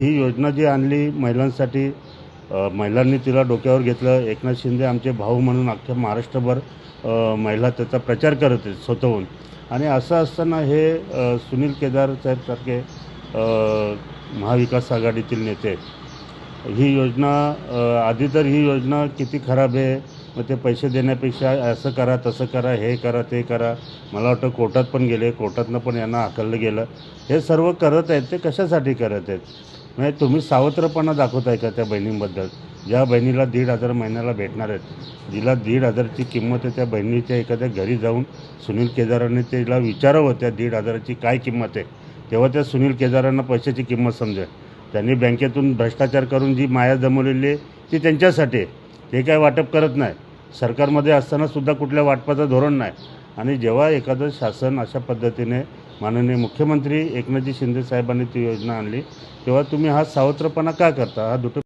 ही योजना जी आणली महिलांसाठी महिलांनी तिला डोक्यावर घेतलं. एकनाथ शिंदे आमचे भाऊ म्हणून अख्ख्या महाराष्ट्रभर महिला त्याचा प्रचार करत आहेत स्वतःहून. आणि असं असताना हे सुनील केदार साहेबसारखे महाविकास आघाडीतील नेते ही योजना आधी तर ही योजना किती खराब आहे मग ते पैसे देण्यापेक्षा असं करा तसं करा हे करा ते करा. मला वाटतं कोर्टात पण गेले कोर्टातनं पण यांना हाकललं गेलं. हे सर्व करत आहेत ते कशासाठी करत आहेत? म्हणजे तुम्ही सावत्रपणा दाखवताय का त्या बहिणींबद्दल? ज्या बहिणीला दीड हजार महिन्याला भेटणार आहेत जिला दीड हजारची किंमत आहे त्या बहिणीच्या एखाद्या घरी जाऊन सुनील केदाराने तिला विचारावं त्या दीड हजाराची काय किंमत आहे. तेव्हा त्या सुनील केदारांना पैशाची किंमत समजेल. त्यांनी बँकेतून भ्रष्टाचार करून जी माया जमवलेली आहे ती त्यांच्यासाठी आहे. ते काय वाटप करत नाही. सरकारमध्ये असतानासुद्धा कुठल्या वाटपाचं धोरण नाही. आणि जेव्हा एखादं शासन अशा पद्धतीने माननीय मुख्यमंत्री एकनाथजी शिंदे साहेबांनी ती योजना आणली. तेव्हा तुम्ही हा सावत्रपणा का करता? हा दुट